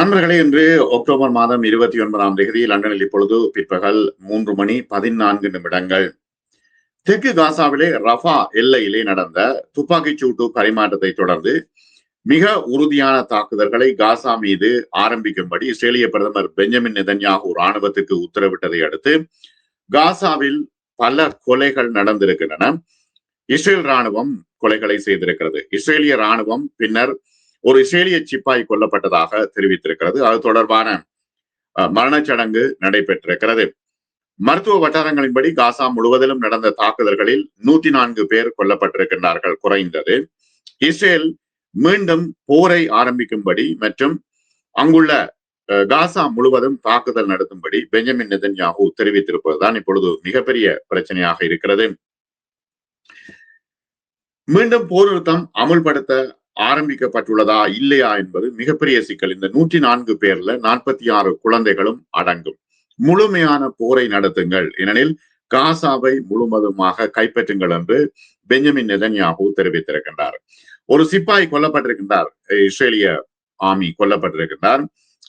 நண்பர்களே இன்று அக்டோபர் மாதம் இருபத்தி ஒன்பதாம் தேதி லண்டனில் இப்பொழுது பிற்பகல் மூன்று மணி பதினான்கு நிமிடங்கள். தெற்கு காசாவிலே ரஃபா எல்லையிலே நடந்த துப்பாக்கிச் சூட்டு பரிமாற்றத்தை தொடர்ந்து மிக உறுதியான தாக்குதல்களை காசா மீது ஆரம்பிக்கும்படி இஸ்ரேலிய பிரதமர் பெஞ்சமின் நெதன்யாகு ராணுவத்துக்கு உத்தரவிட்டதை அடுத்து காசாவில் பல கொலைகள் நடந்திருக்கின்றன. இஸ்ரேல் ராணுவம் கொலைகளை செய்திருக்கிறது. இஸ்ரேலிய ராணுவம் பின்னர் ஒரு இஸ்ரேலிய சிப்பாய் கொல்லப்பட்டதாக தெரிவித்திருக்கிறது. அது தொடர்பான மரணச்சடங்கு நடைபெற்றிருக்கிறது. மருத்துவ வட்டாரங்களின்படி காசா முழுவதிலும் நடந்த தாக்குதல்களில் நூத்தி நான்கு பேர் கொல்லப்பட்டிருக்கின்றார்கள் குறைந்தது. இஸ்ரேல் மீண்டும் போரை ஆரம்பிக்கும்படி மற்றும் அங்குள்ள காசா முழுவதும் தாக்குதல் நடத்தும்படி பெஞ்சமின் நெதன்யாகு தெரிவித்திருப்பதுதான் இப்பொழுது மிகப்பெரிய பிரச்சனையாக இருக்கிறது. மீண்டும் போர் நிறுத்தம் அமுல்படுத்த ஆரம்பிக்கப்பட்டுள்ளதா இல்லையா என்பது மிகப்பெரிய சிக்கல். இந்த நூற்றி நான்கு பேர்ல நாற்பத்தி ஆறு குழந்தைகளும் அடங்கும். முழுமையான போரை நடத்துங்கள். ஏனெனில் காசாவை முழுவதுமாக கைப்பற்றுங்கள் என்று பெஞ்சமின் நெதன்யாகு தெரிவித்திருக்கின்றார். ஒரு சிப்பாய் கொல்லப்பட்டிருக்கின்றார். இஸ்ரேலிய ஆமி கொல்லப்பட்டிருக்கின்றார்.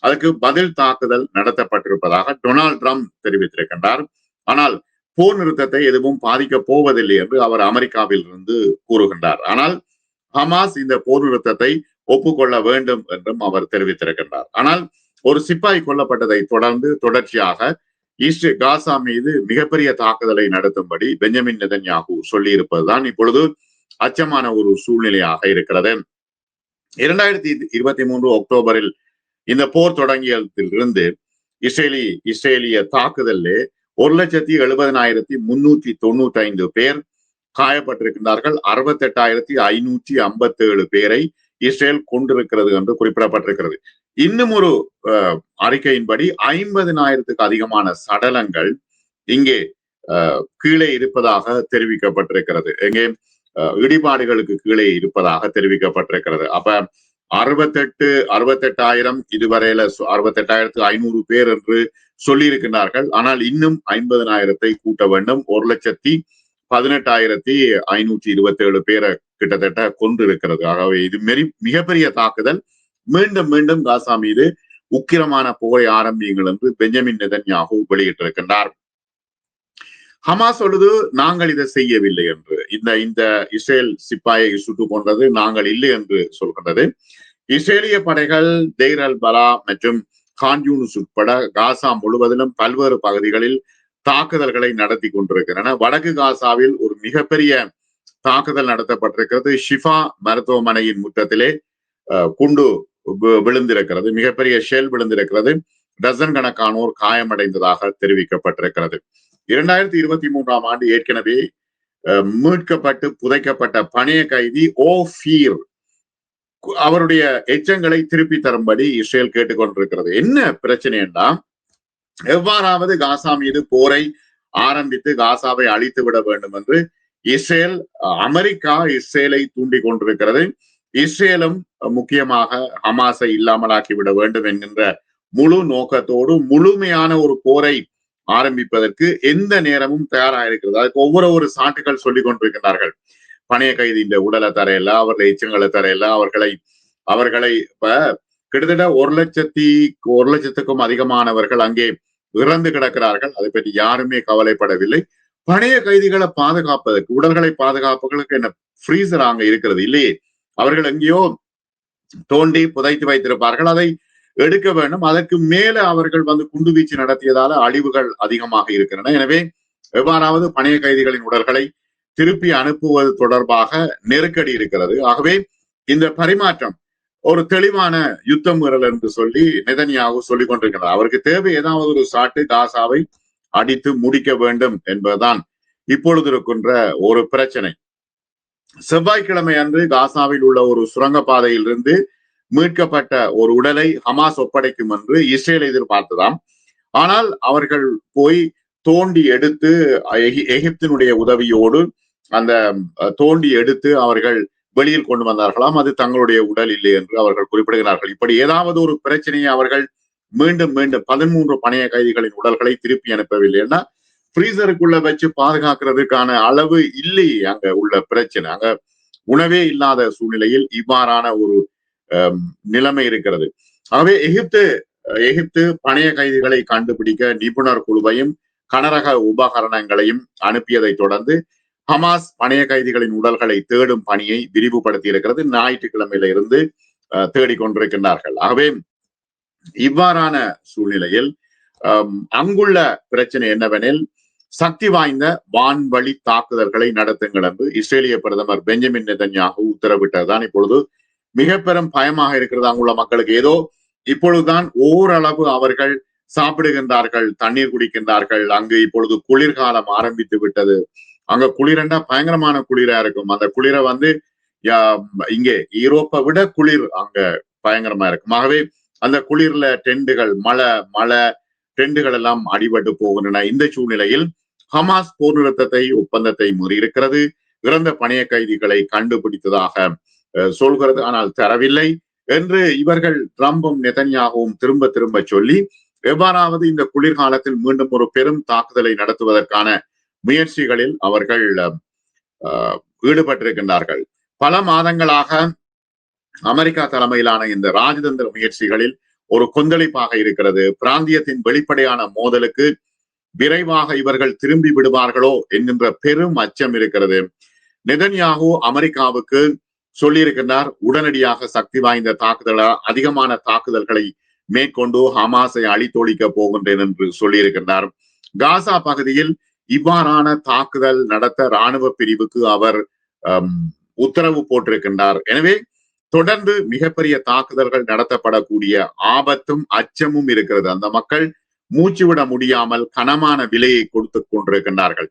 அதுக்கு பதில் தாக்குதல் நடத்தப்பட்டிருப்பதாக டொனால்ட் ட்ரம்ப் தெரிவித்திருக்கின்றார். ஆனால் போர் நிறுத்தத்தை எதுவும் பாதிக்க போவதில்லை என்று அவர் அமெரிக்காவில் இருந்து கூறுகின்றார். ஆனால் ஹமாஸ் இந்த போர் நிறுத்தத்தை ஒப்புக்கொள்ள வேண்டும் என்றும் அவர் தெரிவித்திருக்கின்றார். ஆனால் ஒரு சிப்பாய் கொல்லப்பட்டதை தொடர்ந்து தொடர்ச்சியாக ஈஸ்ட் காசா மீது மிகப்பெரிய தாக்குதலை நடத்தும்படி பெஞ்சமின் நெதன்யாகு சொல்லியிருப்பதுதான் இப்பொழுது அச்சமான ஒரு சூழ்நிலையாக இருக்கிறது. இரண்டாயிரத்தி இருபத்தி மூன்று அக்டோபரில் இந்த போர் தொடங்கியதிலிருந்து இஸ்ரேலி இஸ்ரேலிய தாக்குதலே ஒரு லட்சத்தி எழுபதனாயிரத்தி முன்னூத்தி தொண்ணூத்தி ஐந்து பேர் காயப்பட்டிருக்கின்றார்கள். அறுபத்தி எட்டாயிரத்தி ஐநூற்றி ஐம்பத்தி ஏழு பேரை இஸ்ரேல் கொண்டிருக்கிறது என்று குறிப்பிடப்பட்டிருக்கிறது. இன்னும் ஒரு அறிக்கையின்படி ஐம்பதினாயிரத்துக்கு அதிகமான சடலங்கள் இங்கே கீழே இருப்பதாக தெரிவிக்கப்பட்டிருக்கிறது. எங்கே? இடிபாடுகளுக்கு கீழே இருப்பதாக தெரிவிக்கப்பட்டிருக்கிறது. அப்ப அறுபத்தெட்டு அறுபத்தெட்டாயிரம் இதுவரையில அறுபத்தெட்டாயிரத்து ஐநூறு பேர் என்று சொல்லி இருக்கின்றார்கள் ஆனால் இன்னும் ஐம்பதனாயிரத்தை கூட்ட வேண்டும். ஒரு லட்சத்தி பதினெட்டாயிரத்தி ஐநூற்றி இருபத்தி ஏழு பேரை கிட்டத்தட்ட கொண்டு இருக்கிறது ஆகவே இது மெரி மிகப்பெரிய தாக்குதல். மீண்டும் மீண்டும் காசா மீது உக்கிரமான போரை ஆரம்பியுங்கள் என்று பெஞ்சமின் நெதன்யாகு வெளியிட்டிருக்கின்றார். ஹமா சொல்லுது நாங்கள் இதை செய்யவில்லை என்று. இந்த இந்த இஸ்ரேல் சிப்பாயை சுட்டுக் கொண்டது நாங்கள் இல்லை என்று சொல்கின்றது. இஸ்ரேலிய படைகள் தெய்ரல் பலா மற்றும் கான்யூனுஸ் உட்பட காசா முழுவதிலும் பல்வேறு பகுதிகளில் தாக்குதல்களை நடத்தி கொண்டிருக்கின்றன. வடக்கு காசாவில் ஒரு மிகப்பெரிய தாக்குதல் நடத்தப்பட்டிருக்கிறது. ஷிஃபா மருத்துவமனையின் முற்றத்திலே குண்டு விழுந்திருக்கிறது. மிகப்பெரிய ஷெல் விழுந்திருக்கிறது. டசன் கணக்கானோர் காயமடைந்ததாக தெரிவிக்கப்பட்டிருக்கிறது. இரண்டாயிரத்தி இருபத்தி மூன்றாம் ஆண்டு ஏற்கனவே மீட்கப்பட்டு புதைக்கப்பட்ட பணைய கைதி ஓ ஃபீர் அவருடைய எச்சங்களை திருப்பி தரும்படி இஸ்ரேல் கேட்டுக்கொண்டிருக்கிறது. என்ன பிரச்சனை என்றால் எவ்வாறாவது காசா மீது போரை ஆரம்பித்து காசாவை அழித்து விட வேண்டும் என்று இஸ்ரேல் அமெரிக்கா இஸ்ரேலை தூண்டி கொண்டிருக்கிறது. இஸ்ரேலும் முக்கியமாக ஹமாஸை இல்லாமலாக்கி விட வேண்டும் என்கின்ற முழு நோக்கத்தோடு முழுமையான ஒரு போரை ஆரம்பிப்பதற்கு எந்த நேரமும் தயாராக இருக்கிறது அதுக்கு ஒவ்வொரு ஒரு சாட்டுகள் சொல்லிக் கொண்டிருக்கிறார்கள் பணைய கைதியின் உடலை தரையில அவர்களை எச்சங்களை தரையில அவர்களை அவர்களை இப்ப கிட்டத்தட்ட ஒரு லட்சத்தி ஒரு லட்சத்துக்கும் அதிகமானவர்கள் அங்கே இறந்து கிடக்கிறார்கள். அதை பற்றி யாருமே கவலைப்படவில்லை. பழைய கைதிகளை பாதுகாப்பதற்கு உடல்களை பாதுகாப்புகளுக்கு என்ன ஃப்ரீசர் அங்க இருக்கிறது. இல்லையே. அவர்கள் எங்கேயோ தோண்டி புதைத்து வைத்திருப்பார்கள். அதை எடுக்க வேண்டும். அதற்கு மேல அவர்கள் வந்து குண்டுவீச்சு நடத்தியதால அழிவுகள் அதிகமாக இருக்கின்றன. எனவே எவ்வாறாவது பணைய கைதிகளின் உடல்களை திருப்பி அனுப்புவது தொடர்பாக நெருக்கடி இருக்கிறது. ஆகவே இந்த பரிமாற்றம் ஒரு தெளிவான யுத்தம் மீறல் என்று சொல்லி நெதனியாக சொல்லிக் கொண்டிருக்கிறார். அவருக்கு தேவை ஏதாவது ஒரு சாட்டு காசாவை அடித்து முடிக்க வேண்டும் என்பதுதான் இப்பொழுது இருக்கின்ற ஒரு பிரச்சனை. செவ்வாய்க்கிழமை அன்று காசாவில் உள்ள ஒரு சுரங்கப்பாதையில் இருந்து மீட்கப்பட்ட ஒரு உடலை ஹமாஸ் ஒப்படைக்கும் என்று இஸ்ரேல் எதிர்பார்த்ததாம். ஆனால் அவர்கள் போய் தோண்டி எடுத்து எகிப்தினுடைய உதவியோடு அந்த தோண்டி எடுத்து அவர்கள் வெளியில் கொண்டு வந்தார்களாம். அது தங்களுடைய உடல் இல்லை என்று அவர்கள் குறிப்பிடுகிறார்கள். இப்படி ஏதாவது ஒரு பிரச்சனையை அவர்கள் மீண்டும் மீண்டும் பதிமூன்று பணைய கைதிகளின் உடல்களை திருப்பி அனுப்பவில்லைன்னா ஃப்ரீசருக்குள்ள வச்சு பாதுகாக்கிறதுக்கான அளவு இல்லை அங்க உள்ள பிரச்சனை. அங்க உணவே இல்லாத சூழ்நிலையில் இவ்வாறான ஒரு நிலைமை இருக்கிறது. ஆகவே எகிப்து எகிப்து பணைய கைதிகளை கண்டுபிடிக்க நிபுணர் குழுவையும் கனரக உபகரணங்களையும் அனுப்பியதை தொடர்ந்து ஹமாஸ் பணைய கைதிகளின் உடல்களை தேடும் பணியை விரிவுபடுத்தி இருக்கிறது ஞாயிற்றுக்கிழமையில இருந்து தேடிக்கொண்டிருக்கின்றார்கள். ஆகவே இவ்வாறான சூழ்நிலையில் அங்குள்ள பிரச்சனை என்னவெனில் சக்தி வாய்ந்த வான்வழி தாக்குதல்களை நடத்துங்கள் என்று இஸ்ரேலிய பிரதமர் பெஞ்சமின் நெதன்யாகு உத்தரவிட்டதுதான் இப்பொழுது மிக பெரும் பயமாக இருக்கிறது அங்குள்ள மக்களுக்கு. ஏதோ இப்பொழுதுதான் ஓரளவு அவர்கள் சாப்பிடுகின்றார்கள் தண்ணீர் குடிக்கின்றார்கள். அங்கு இப்பொழுது குளிர்காலம் ஆரம்பித்து விட்டது அங்க குளிரண்டா பயங்கரமான குளிரா இருக்கும். அந்த குளிரை வந்து இங்கே ஈரோப்பை விட குளிர் அங்க பயங்கரமா இருக்கும். ஆகவே அந்த குளிர்ல டெண்டுகள் மழை மழை டெண்டுகள் எல்லாம் அடிபட்டு போகின்றன. இந்த சூழ்நிலையில் ஹமாஸ் போர் நிறுத்தத்தை ஒப்பந்தத்தை முறியிருக்கிறது இறந்த பணைய கைதிகளை கண்டுபிடித்ததாக சொல்கிறது. ஆனால் தரவில்லை என்று இவர்கள் ட்ரம்பும் நெதன்யாகவும் திரும்ப திரும்ப சொல்லி எவ்வாறாவது இந்த குளிர்காலத்தில் மீண்டும் ஒரு பெரும் தாக்குதலை நடத்துவதற்கான முயற்சிகளில் அவர்கள் ஈடுபட்டிருக்கின்றார்கள். பல மாதங்களாக அமெரிக்கா தலைமையிலான இந்த ராஜதந்திர முயற்சிகளில் ஒரு கொந்தளிப்பாக இருக்கிறது. பிராந்தியத்தின் வெளிப்படையான மோதலுக்கு விரைவாக இவர்கள் திரும்பி விடுவார்களோ என்கின்ற பெரும் அச்சம் இருக்கிறது. நெதன்யாகு அமெரிக்காவுக்கு சொல்லியிருக்கின்றார் உடனடியாக சக்தி வாய்ந்த தாக்குதல அதிகமான தாக்குதல்களை மேற்கொண்டு ஹமாஸை அழித்தொழிக்க போகின்றேன் என்று சொல்லியிருக்கின்றார். காசா பகுதியில் இவ்வாறான தாக்குதல் நடத்த ராணுவ பிரிவுக்கு அவர் உத்தரவு போட்டிருக்கின்றார். எனவே தொடர்ந்து மிகப்பெரிய தாக்குதல்கள் நடத்தப்படக்கூடிய ஆபத்தும் அச்சமும் இருக்கிறது. அந்த மக்கள் மூச்சுவிட முடியாமல் கனமான விலையை கொடுத்து கொண்டிருக்கின்றார்கள்.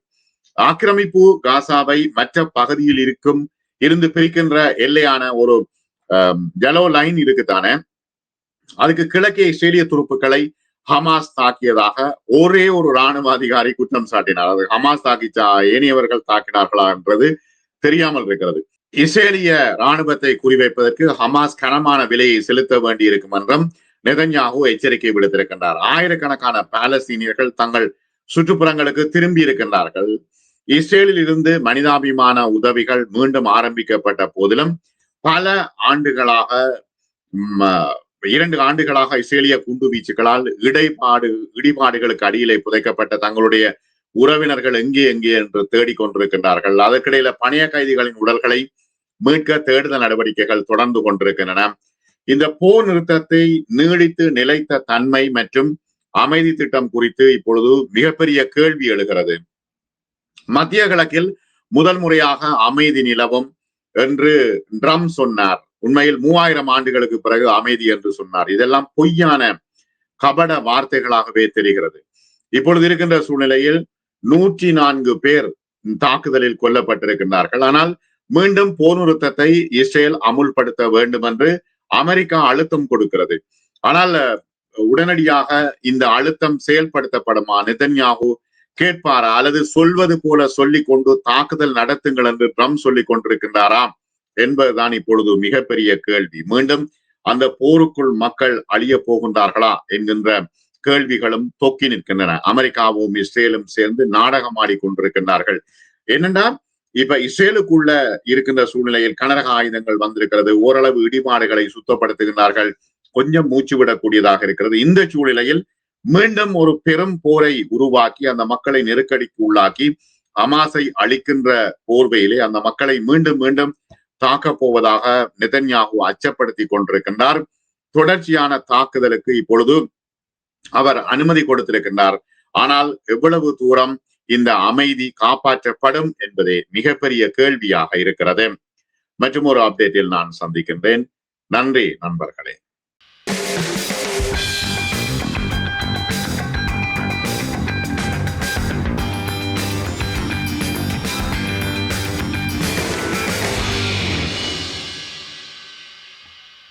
ஆக்கிரமிப்பு காசாவை மற்ற பகுதியில் இருக்கும் இருந்து பிரிக்கின்ற எல்லையான ஒரு ஜலோ லைன் இருக்குதானே அதுக்கு கிழக்கே இஸ்ரேலிய துருப்புக்களை ஹமாஸ் தாக்கியதாக ஒரே ஒரு ராணுவ அதிகாரி குற்றம் சாட்டினார். அது ஹமாஸ் தாக்கிச்சா ஏனியவர்கள் தாக்கினார்களா என்றது தெரியாமல் இருக்கிறது. இஸ்ரேலிய ராணுவத்தை குறிவைப்பதற்கு ஹமாஸ் கனமான விலையை செலுத்த வேண்டியிருக்கும் என்றும் நெதன்யாகு எச்சரிக்கை விடுத்திருக்கின்றார். ஆயிரக்கணக்கான பாலஸ்தீனியர்கள் தங்கள் சுற்றுப்புறங்களுக்கு திரும்பி இருக்கின்றார்கள். இஸ்ரேலில் இருந்து மனிதாபிமான உதவிகள் மீண்டும் ஆரம்பிக்கப்பட்ட போதிலும் பல ஆண்டுகளாக இரண்டு ஆண்டுகளாக இஸ்ரேலிய குண்டு வீச்சுகளால் இடைப்பாடு இடிபாடுகளுக்கு அடியிலே புதைக்கப்பட்ட தங்களுடைய உறவினர்கள் எங்கே எங்கே என்று தேடிக்கொண்டிருக்கின்றார்கள். அதற்கிடையில பணைய கைதிகளின் உடல்களை மீட்க தேடுதல் நடவடிக்கைகள் தொடர்ந்து கொண்டிருக்கின்றன. இந்த போர் நிறுத்தத்தை நீடித்து நிலைத்த தன்மை மற்றும் அமைதி திட்டம் குறித்து இப்பொழுது மிகப்பெரிய கேள்வி எழுகிறது. மத்திய கிழக்கில் முதல் முறையாக அமைதி நிலவும் என்று ட்ரம் சொன்னார். உண்மையில் மூவாயிரம் ஆண்டுகளுக்கு பிறகு அமைதி என்று சொன்னார். இதெல்லாம் பொய்யான கபட வார்த்தைகளாகவே தெரிகிறது. இப்பொழுது இருக்கின்ற சூழ்நிலையில் நூற்றி நான்கு பேர் தாக்குதலில் கொல்லப்பட்டிருக்கின்றார்கள். ஆனால் மீண்டும் போர் நிறுத்தத்தை இஸ்ரேல் அமுல்படுத்த வேண்டும் என்று அமெரிக்கா அழுத்தம் கொடுக்கிறது. ஆனால் உடனடியாக இந்த அழுத்தம் செயல்படுத்தப்படுமா? நிதன்யாகு கேட்பாரா? அல்லது சொல்வது போல சொல்லிக் கொண்டு தாக்குதல் நடத்துங்கள் என்று ட்ரம் சொல்லிக் கொண்டிருக்கின்றாராம் என்பதுதான் இப்பொழுது மிகப்பெரிய கேள்வி. மீண்டும் அந்த போருக்குள் மக்கள் அழிய போகின்றார்களா என்கின்ற கேள்விகளும் தொக்கி நிற்கின்றன. அமெரிக்காவும் இஸ்ரேலும் சேர்ந்து நாடகம் ஆடிக்கொண்டிருக்கின்றார்கள். என்னென்னா இப்ப இஸ்ரேலுக்குள்ள இருக்கின்ற சூழ்நிலையில் கனரக ஆயுதங்கள் வந்திருக்கிறது. ஓரளவு இடிபாடுகளை சுத்தப்படுத்துகின்றார்கள். கொஞ்சம் மூச்சு விடக்கூடியதாக இருக்கிறது. இந்த சூழ்நிலையில் மீண்டும் ஒரு பெரும் போரை உருவாக்கி அந்த மக்களை நெருக்கடிக்கு உள்ளாக்கி அமாசை அளிக்கின்ற போர்வையிலே அந்த மக்களை மீண்டும் மீண்டும் தாக்கப் போவதாக நெதன்யாகு அச்சப்படுத்தி கொண்டிருக்கின்றார். தொடர்ச்சியான தாக்குதலுக்கு இப்பொழுது அவர் அனுமதி கொடுத்திருக்கின்றார். ஆனால் எவ்வளவு தூரம் இந்த அமைதி காப்பாற்றப்படும் என்பதே மிகப்பெரிய கேள்வியாக இருக்கிறது. மற்றும் ஒரு அப்டேட்டில் நான் சந்திக்கின்றேன். நன்றி நண்பர்களே.